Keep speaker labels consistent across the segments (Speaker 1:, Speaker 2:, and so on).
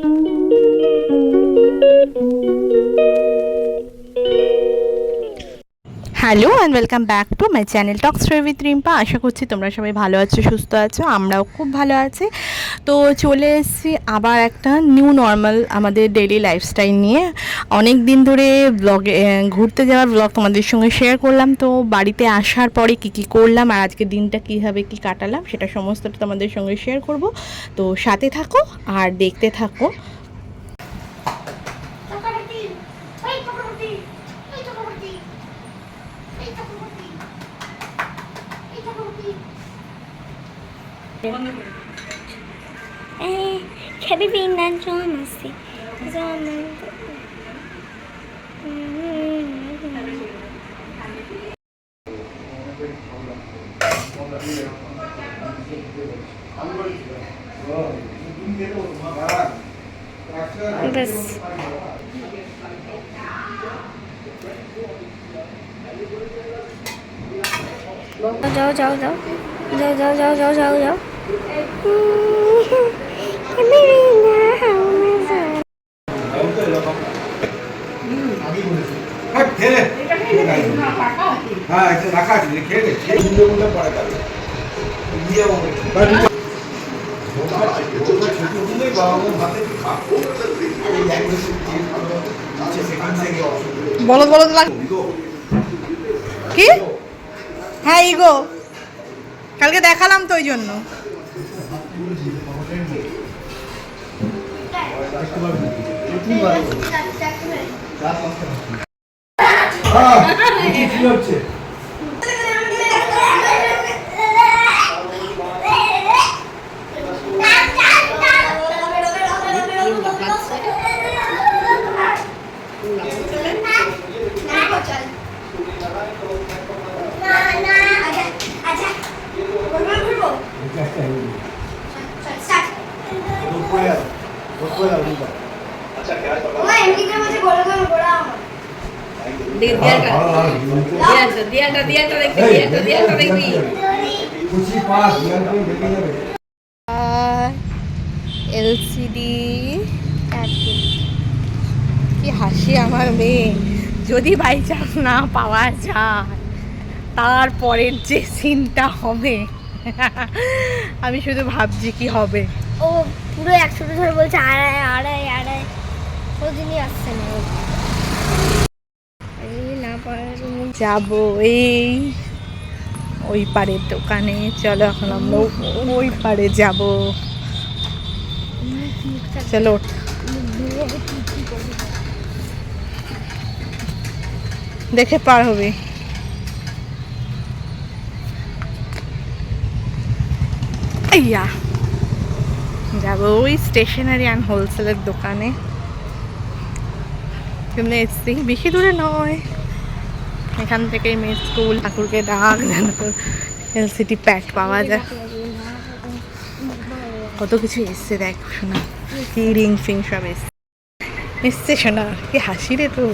Speaker 1: Thank you. Hello and welcome back to my channel talk story with Rimpa আশা করছি তোমরা সবাই ভালো আছো, সুস্থ আছো, আমরাও খুব ভালো আছি। তো চলে এসেছি আবার একটা নিউ নর্মাল আমাদের ডেইলি লাইফস্টাইল নিয়ে। অনেক দিন ধরে ব্লগে ঘুরতে যাওয়ার ব্লগ তোমাদের সঙ্গে শেয়ার করলাম। তো বাড়িতে আসার পরে কি কি করলাম আর আজকে দিনটা কীভাবে কি কাটালাম, সেটা সমস্তটা তোমাদের সঙ্গে শেয়ার করব। তো সাথে থাকো আর দেখতে থাকো।
Speaker 2: Habibinden çalmasın. Zaman. This. Go, go, go, go. Go, go,
Speaker 1: go, go, go,
Speaker 2: go.
Speaker 1: কি? হ্যাঁ ইগো। কালকে দেখালাম তো ওই জন্য।
Speaker 2: কি হচ্ছে? এই কাজটা হয়ে গেল। রোদ পড়ে গেল, রোদ পড়ে গেল, রোদ পড়ে গেল। ভালো, ভালো, ভালো। এই, কুচি পাস, ইয়ার করে দেখে যাবে।
Speaker 1: এলসিডি কি হাসি আমার মেয়ে। যদি বাই চান্স না পাওয়া যায় তারপরের যে সিনটা হবে আমি শুধু ভাবছি কি হবে।
Speaker 3: ও পুরো একশো ধরে বলছে আড়াই আড়াই আড়াই। কোনোদিনই আসছে
Speaker 1: যাব এই ওই পারের দোকানে। চলো এখন আমরা ওই পারে যাব। চলো দেখে পার হবে। আইয়া। যাব ওই স্টেশনারি অ্যান্ড হোলসেলের দোকানে। কিন্তু এসছি বেশি দূরে নয়। এখান থেকে মেয়ে স্কুল ঠাকুরকে ডাক যেন তো এলসিটি প্যাক পাওয়া যায়। কত কিছু এসছে দেখ শোনা কি রিং ফিং সব এসছে। এসছে শোনা কি হাসি রে তো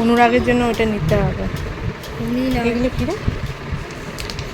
Speaker 1: অনুরাগের জন্য ওটা নিতে হবে। এগুলো কি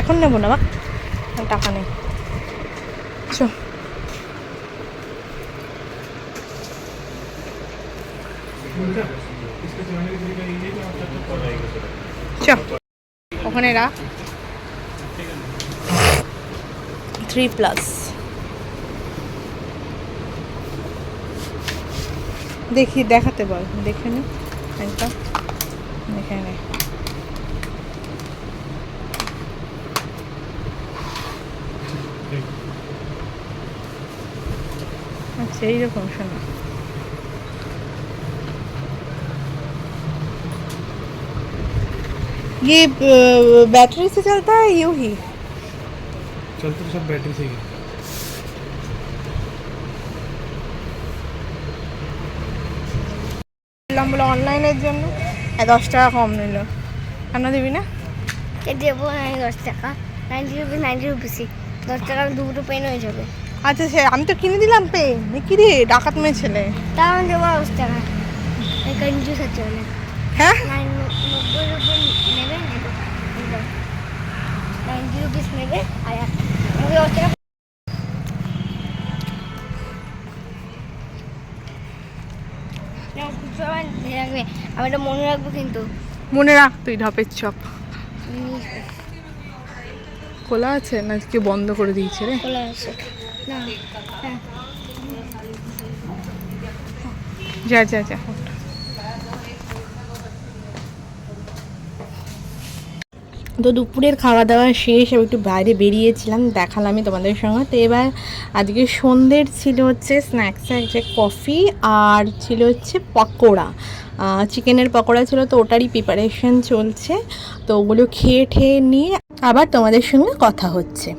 Speaker 1: এখন নেব না বা টাকা নেই। চ। ওখানে রাখ থ্রি প্লাস। দেখি, দেখাতে বল। দেখে নে। একটা দেখে নে। আচ্ছা এইরকম শোনো ये बैटरी से चलता है यूं ही
Speaker 4: चलते तो सब बैटरी से ही है।
Speaker 1: বললাম বলে অনলাইনের জন্য এ, দশ টাকা কম নিল কেন দিবি না
Speaker 3: কে দেবো আমি দশ টাকা নাইনটি রুপিস নাইনটি রুপিসই দশ টাকার দুটো পেন হয়ে যাবে
Speaker 1: আচ্ছা সে আমি তো কিনে দিলাম পেন কি রে ডাকাত মেয়ে ছেলে।
Speaker 3: কঞ্জুস আছে অনেক
Speaker 1: হ্যাঁ।
Speaker 3: না, রাখবে। আমি এটা মনে রাখব কিন্তু।
Speaker 1: মনে রাখ তুই ঢপের চপ। খোলা আছে? না আজকে বন্ধ করে দিয়েছে রে?
Speaker 3: খোলা আছে। হ্যাঁ
Speaker 1: যা যা যা। তো দুপুরের খাওয়া দাওয়া শেষ আমি একটু বাইরে বেরিয়েছিলাম দেখালামই তোমাদের সঙ্গে। তো এবার আজকে সন্ধ্যের ছিল হচ্ছে স্ন্যাক্স যে কফি আর ছিল হচ্ছে পকোড়া। চিকেনের পকোড়া ছিল তো ওটারই প্রিপারেশন চলছে। তো ওগুলো খেয়ে ঠেয়ে নিয়ে আবার তোমাদের সঙ্গে কথা হচ্ছে।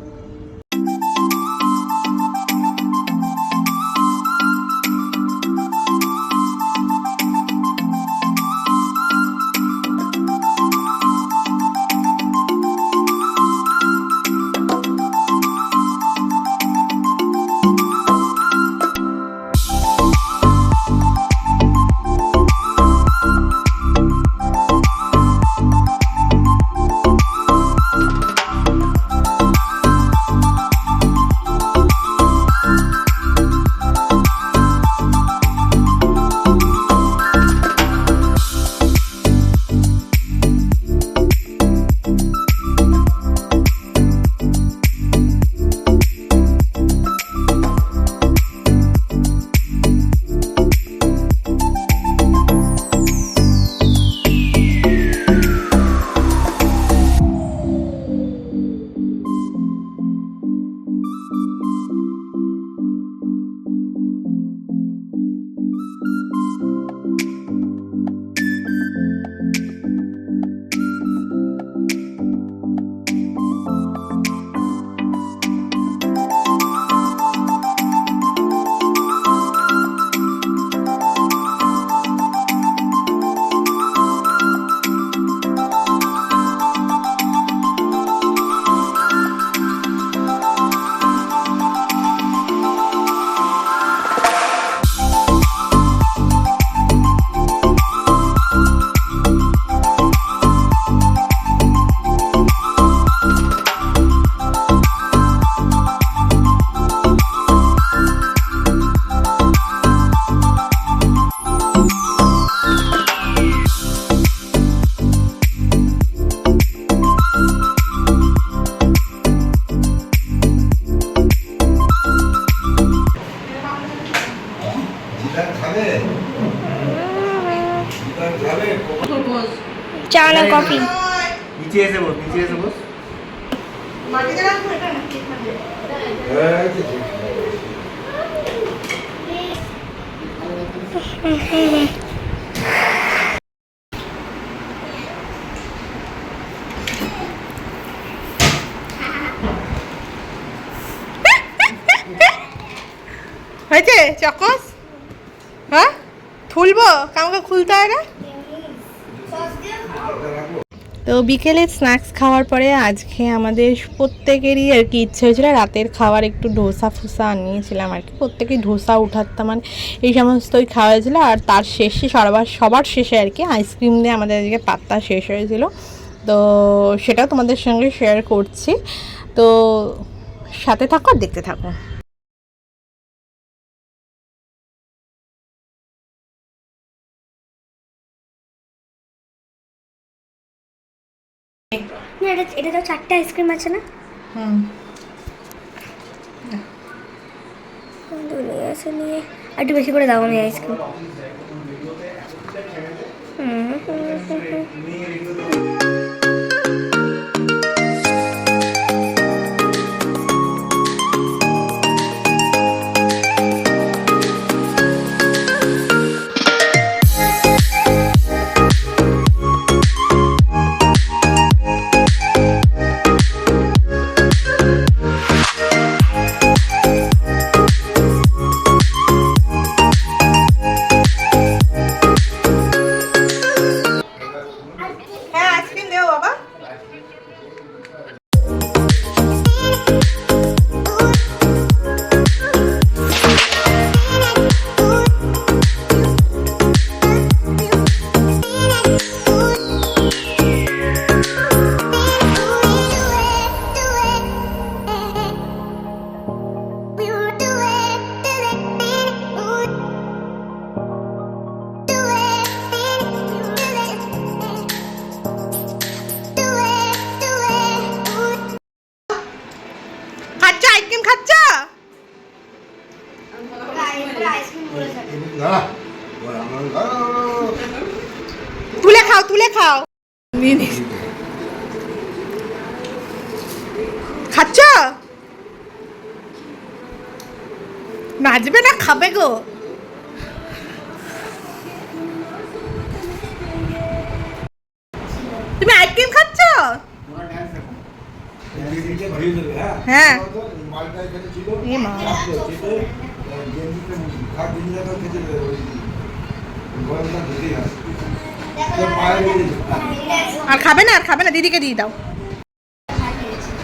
Speaker 3: চা না কফি।
Speaker 4: নিচে এসে বস নিচে এসে বস।
Speaker 1: হয়েছে? চকস? হ্যাঁ? খুলবো আমাকে খুলতে হয় না? তো বিকেলে স্ন্যাক্স খাওয়ার পরে আজকে আমাদের প্রত্যেকেরই আর কি ইচ্ছে হয়েছিল, রাতের খাবার একটু ডোসা ফুসা আনিয়েছিলাম আর কি। প্রত্যেকেই ধোসা উঠাতাম মানে এই সমস্তই খাওয়া হয়েছিল। আর তার শেষে সবার সবার শেষে আর কি আইসক্রিম দিয়ে আমাদের আজকে পাত্তা শেষ হয়েছিল। তো সেটাও তোমাদের সঙ্গে শেয়ার করছি। তো সাথে থাকো দেখতে থাকো।
Speaker 3: না এটা এটা তো চারটে আইসক্রিম আছে না?
Speaker 1: হুম।
Speaker 3: নিয়ে একটু বেশি করে দাও আমি আইসক্রিম। হুম।
Speaker 1: খাচ্ছ? নাচবে না খাবে গো? তুমি আইসক্রিম খাচ্ছ?
Speaker 2: হ্যাঁ?
Speaker 1: আর খাবে না, আর খাবে না, দিদিকে দিয়ে দাও।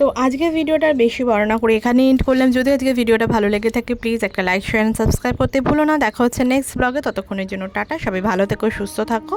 Speaker 1: তো আজকে ভিডিওটা বেশি বর্ণনা করে এখানে এন্ড করলাম। যদি আজকে ভিডিওটা ভালো লেগে থাকে প্লিজ একটা লাইক শেয়ার সাবস্ক্রাইব করতে ভুলো না। দেখা হচ্ছে নেক্সট ব্লগে ততক্ষণের জন্য টাটা, সবাই ভালো থেকো, সুস্থ থাকো।